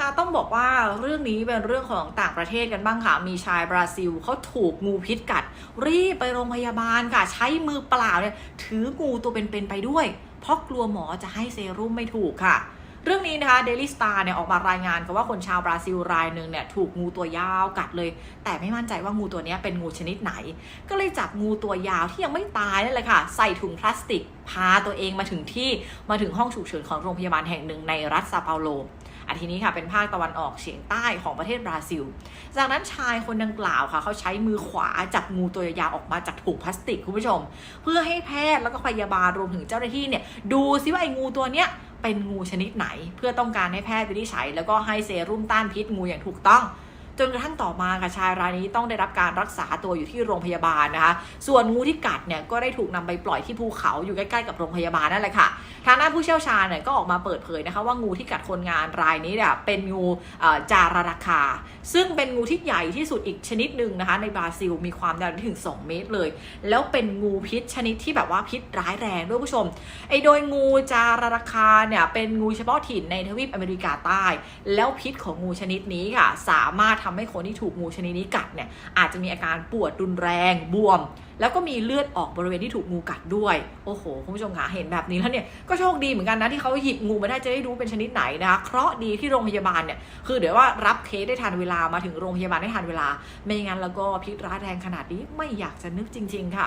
คะต้องบอกว่าเรื่องนี้เป็นเรื่องของต่างประเทศกันบ้างค่ะ มีชายบราซิลเขาถูกงูพิษกัด รีบไปโรงพยาบาลค่ะ ใช้มือเปล่าเนี่ยถืองูตัวเป็นๆไปด้วย เพราะกลัวหมอจะให้เซรุ่มไม่ถูกค่ะเรื่องนี้นะคะ Daily Star เนี่ยออกมารายงานกันว่าคนชาวบราซิลรายหนึ่งเนี่ยถูกงูตัวยาวกัดเลย แต่ไม่มั่นใจว่างูตัวนี้เป็นงูชนิดไหน ก็เลยจับงูตัวยาวที่ยังไม่ตายนั่นแหละค่ะ ใส่ถุงพลาสติก พาตัวเองมาถึงที่มาถึงห้องฉุกเฉินของโรงพยาบาลแห่งหนึ่งในรัฐซาเปาโล อาทีนี้ค่ะเป็นภาคตะวันออกเฉียงใต้ของประเทศบราซิล จากนั้นชายคนดังกล่าวค่ะเขาใช้มือขวาจับงูตัวยาวออกมาจากถุงพลาสติกคุณผู้ชม เพื่อให้แพทย์แล้วก็พยาบาลรวมถึงเจ้าหน้าที่เนี่ยดูซิว่าไอ้งูตัวเนี้ยเป็นงูชนิดไหน เพื่อต้องการให้แพทย์วินิจฉัย แล้วก็ให้เซรุ่มต้านพิษงูอย่างถูกต้อง จนกระทั่งต่อมาค่ะชายรายนี้ต้องได้รับการรักษาตัวอยู่ที่โรงพยาบาลนะคะ ส่วนงูที่กัดเนี่ยก็ได้ถูกนำไปปล่อยที่ภูเขาอยู่ใกล้ๆกับโรงพยาบาลนั่นแหละค่ะ ทางด้านผู้เชี่ยวชาญเนี่ยก็ออกมาเปิดเผยนะคะว่างูที่กัดคนงานรายนี้เนี่ยเป็นงูจาราราคา ซึ่งเป็นงูที่ใหญ่ที่สุดอีกชนิดหนึ่งนะคะในบราซิลมีความยาวถึง 2 เมตรเลย แล้วเป็นงูพิษชนิดที่แบบว่าพิษร้ายแรงด้วยผู้ชมไอโดยงูจาราราคาเนี่ยเป็นงูเฉพาะถิ่นในทวีปอเมริกาใต้ แล้วพิษของงูชนิดนี้ค่ะสามารถทำให้คนที่ถูกงูชนิดนี้กัดเนี่ยอาจจะมีอาการปวดรุนแรงบวม แล้วก็มีเลือดออกบริเวณที่ถูกงูกัดด้วยโอ้โหคุณผู้ชมคะเห็นแบบนี้แล้วเนี่ยก็โชคดีเหมือนกันนะที่เขาหยิบงูมาได้จะได้รู้เป็นชนิดไหนนะคะเคราะห์ดีที่โรงพยาบาลเนี่ยคือเดี๋ยวว่ารับเคสได้ทันเวลามาถึงโรงพยาบาลได้ทันเวลา ไม่งั้นแล้วก็พิษร้ายแรงขนาดนี้ไม่อยากจะนึกจริง ๆ ค่ะ